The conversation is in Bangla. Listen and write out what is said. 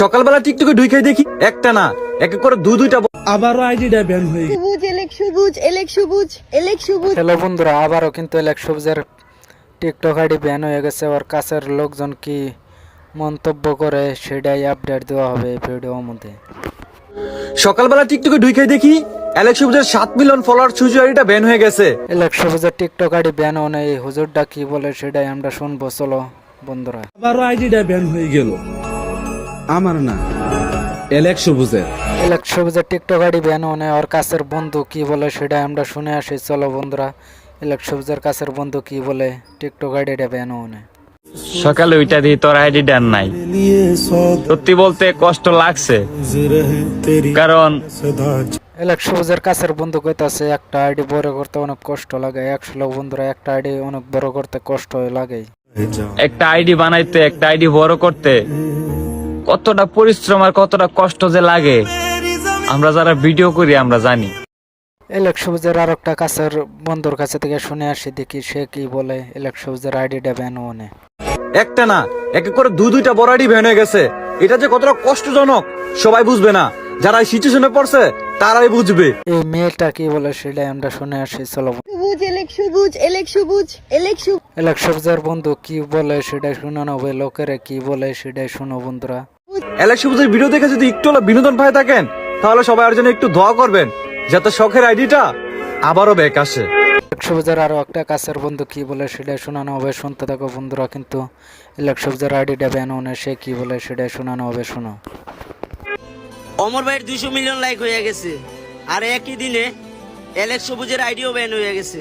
সকালবেলা টিকটকে ঢুকে দেখি একটা না এক এক করে দু দুইটা আবারও আইডিটা ব্যান হয়ে গেল সবুজ এলেক সবুজ এলেক সবুজ এলেক সবুজ। হ্যালো বন্ধুরা আবারও কিন্তু এলেক সবুজের টিকটক আইডি ব্যান হয়ে গেছে। ওর কাছের লোকজন কি মন্তব্য করে সেটাই আপডেট দেওয়া হবে এই ভিডিওর মধ্যে। সকালবেলা টিকটকে ঢুকে দেখি অ্যালেক্স সবুজের সাত মিলিয়ন ফলোয়ার সুজুয়ারিটা ব্যান হয়ে গেছে। এলেক সবুজের টিকটক আইডি ব্যান এই হুজুরটা কি বলে সেটাই আমরা শুনব। চলো বন্ধুরা। আবারও আইডিটা ব্যান হয়ে গেল। আমার না। এলেক সবুজের। এলেক সবুজের টিকটক আইডি ব্যান হনে ওর কাছের বন্ধু কি বলে সেটাই আমরা শুনে আসি। চলো বন্ধুরা এলেক সবুজের কাছের বন্ধু কি বলে টিকটক আইডিটা ব্যান হনে সকালে ওইটা দিয়ে তোর আইডি ডান নাই। সত্যি বলতে কষ্ট লাগছে। কারণ এলেক সবুজের কাছের বন্ধু কইতাছে একটা আইডি বড় করতে অনেক কষ্ট লাগে। একশো বন্ধুরা একটা আইডি অনেক বড় করতে কষ্ট লাগে। একটা আইডি বানাইতে একটা আইডি বড় করতে কতটা পরিশ্রম আর কতটা কষ্ট যে লাগে। আমরা যারা ভিডিও করি আমরা জানি। এলেক সবুজের আর একটা কাছের বন্ধুর কাছে থেকে শুনে আসি দেখি সে কি বলে। এলেক সবুজের আইডিটা ব্যান একটা না এক এক করে দু দুইটা বড় আইডি ব্যান হয়ে গেছে। এটা যে কতটা কষ্টজনক সবাই বুঝবে না। যারা এই সিচুয়েশনে পড়ছে তারাই বুঝবে। এই মেয়েটা কি বলে সেটাই আমরা শুনে আসি চলো। সবুজ এলেক সবুজ এলেক সবুজ এলেক সবুজ। এলেক সবুজের বন্ধু কি বলে সেটাই শুনানো হবে লোকেরা কি বলে সেটাই শুনো বন্ধুরা। অ্যালেক্স সবুজের ভিডিও দেখে যদি একটু হলো বিনোদন পায় থাকেন তাহলে সবাই আর জন্য একটু দোয়া করবেন যাতে শখের আইডিটা আবারও ব্যাক আসে। এলেক সবুজের আরও একটা কাছের বন্ধু কি বলে সেটাই শোনানো হবে শুনতে থাকো বন্ধুরা কিন্তু এলেক সবুজের আইডিটা ব্যান সে কি বলে সেটাই শোনানো হবে শোনো। অমর ভাইয়ের দুশো মিলিয়ন লাইক হয়ে গেছে আর একই দিনে অ্যালেক্স সবুজের আইডিও ব্যান হয়ে গেছে।